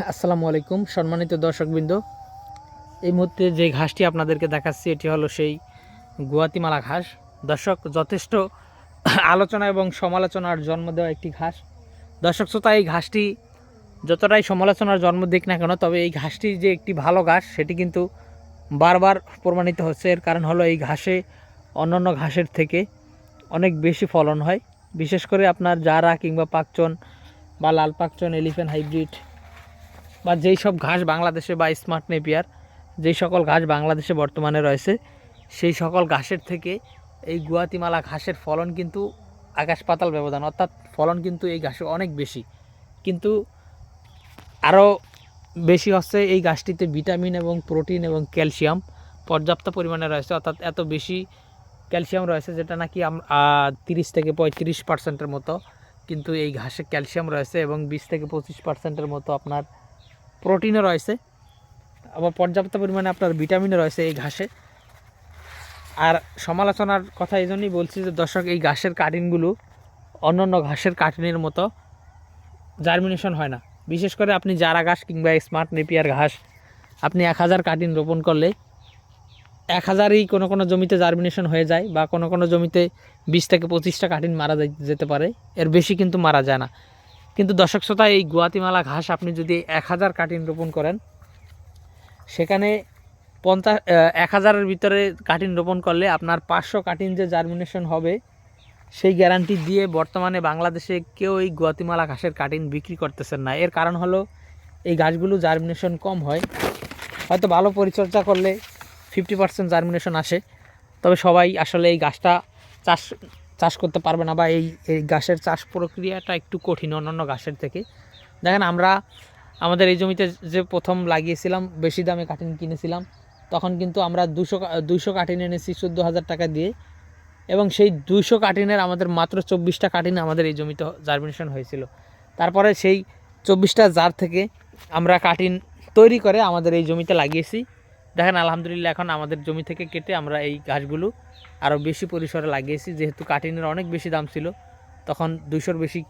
আসসালামু আলাইকুম, সম্মানিত দর্শকবৃন্দ। এই মুহূর্তে যে ঘাসটি আপনাদেরকে দেখাচ্ছি, এটি হলো সেই গুয়াতিমালা ঘাস। দর্শক, যথেষ্ট আলোচনা এবং সমালোচনার জন্ম দেওয়া একটি ঘাস। দর্শক, শ্রোতা, এই ঘাসটি যতটাই সমালোচনার জন্ম দিক না কেন, তবে এই ঘাসটি যে একটি ভালো ঘাস, সেটি কিন্তু বারবার প্রমাণিত হচ্ছে। এর কারণ হলো, এই ঘাসে অন্যান্য ঘাসের থেকে অনেক বেশি ফলন হয়। বিশেষ করে আপনার জারা কিংবা পাকচন বা লাল পাকচন, এলিফ্যান্ট হাইব্রিড বা যেই সব ঘাস বাংলাদেশে বা স্মার্ট নেপিয়ার, যেই সকল ঘাস বাংলাদেশে বর্তমানে রয়েছে, সেই সকল ঘাসের থেকে এই গুয়াতিমালা ঘাসের ফলন কিন্তু আকাশ পাতাল ব্যবধান, অর্থাৎ ফলন কিন্তু এই ঘাসে অনেক বেশি। কিন্তু আরও বেশি হচ্ছে এই গাছটিতে ভিটামিন এবং প্রোটিন এবং ক্যালসিয়াম পর্যাপ্ত পরিমাণে রয়েছে, অর্থাৎ এত বেশি ক্যালসিয়াম রয়েছে যেটা নাকি তিরিশ থেকে পঁয়ত্রিশ পার্সেন্টের মতো। কিন্তু এই ঘাসে ক্যালসিয়াম রয়েছে এবং বিশ থেকে পঁচিশ পার্সেন্টের মতো আপনার প্রোটিনও রয়েছে। আবার পর্যাপ্ত পরিমাণে আপনার ভিটামিনও রয়েছে এই ঘাসে। আর সমালোচনার কথা এই জন্যই বলছি যে দর্শক, এই ঘাসের কাটিনগুলো অন্যান্য ঘাসের কাটিনের মতো জার্মিনেশন হয় না। বিশেষ করে আপনি জারা ঘাস কিংবা স্মার্ট নেপিয়ার ঘাস, আপনি এক হাজার কাটিন রোপণ করলে এক হাজারই কোনো কোনো জমিতে জার্মিনেশন হয়ে যায় বা কোনো কোনো জমিতে বিশ থেকে পঁচিশটা কাটিন মারা যেতে পারে। এর বেশি কিন্তু মারা যায় না। কিন্তু দর্শক শ্রোতা, এই গুয়াতিমালা ঘাস আপনি যদি এক হাজার কাটিন রোপণ করেন, সেখানে পঞ্চাশ এক হাজারের ভিতরে কাটিন রোপণ করলে আপনার পাঁচশো কাটিন যে জার্মিনেশন হবে, সেই গ্যারান্টি দিয়ে বর্তমানে বাংলাদেশে কেউ এই গুয়াতিমালা ঘাসের কাটিন বিক্রি করতেছেন না। এর কারণ হলো, এই গাছগুলো জার্মিনেশন কম হয়। হয়তো ভালো পরিচর্যা করলে ফিফটি পার্সেন্ট জার্মিনেশন আসে। তবে সবাই আসলে এই গাছটা চাষ চাষ করতে পারবে না বা এই এই গাছের চাষ প্রক্রিয়াটা একটু কঠিন অন্যান্য গাছের থেকে। দেখেন আমরা, আমাদের এই জমিতে যে প্রথম লাগিয়েছিলাম, বেশি দামে কাটিন কিনেছিলাম, তখন কিন্তু আমরা দুশো দুইশো কাটিন এনেছি চোদ্দ হাজার টাকা দিয়ে। এবং সেই দুইশো কাটিনের আমাদের মাত্র চব্বিশটা কাটিন আমাদের এই জমিতে জার্মিনেশন হয়েছিল। তারপরে সেই চব্বিশটা জার থেকে আমরা কাটিন তৈরি করে আমাদের এই জমিতে লাগিয়েছি। দেখেন, আলহামদুলিল্লাহ এখন আমাদের জমি থেকে কেটে আমরা এই গাছগুলো আরও বেশি পরিসরে লাগিয়েছি। যেহেতু কাটিনের অনেক বেশি দাম ছিল, তখন দুইশোর বেশি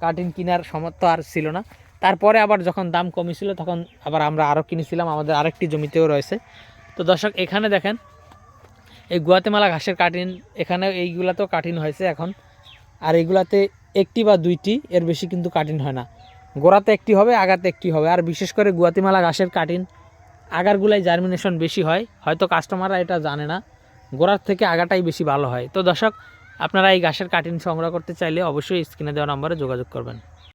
কাটিন কেনার সমর্থ আর ছিল না। তারপরে আবার যখন দাম কমেছিল, তখন আবার আমরা আরও কিনেছিলাম। আমাদের আরেকটি জমিতেও রয়েছে। তো দর্শক, এখানে দেখেন, এই গুয়াতেমালা ঘাসের কাটিন, এখানে এইগুলাতেও কাটিন হয়েছে এখন। আর এইগুলাতে একটি বা দুইটি, এর বেশি কিন্তু কাটিন হয় না। গোড়াতে একটি হবে, আগাতে একটি হবে। আর বিশেষ করে গুয়াতিমালা ঘাসের কাটিন আগারগুলাই জার্মিনেশন বেশি হয়, হয়তো কাস্টমাররা এটা জানে না। গোড়ার থেকে আগাটাই বেশি ভালো হয়। তো দর্শক, আপনারা এই গাছের কাটিং সংগ্রহ করতে চাইলে অবশ্যই স্ক্রিনে দেওয়া নম্বরে যোগাযোগ করবেন।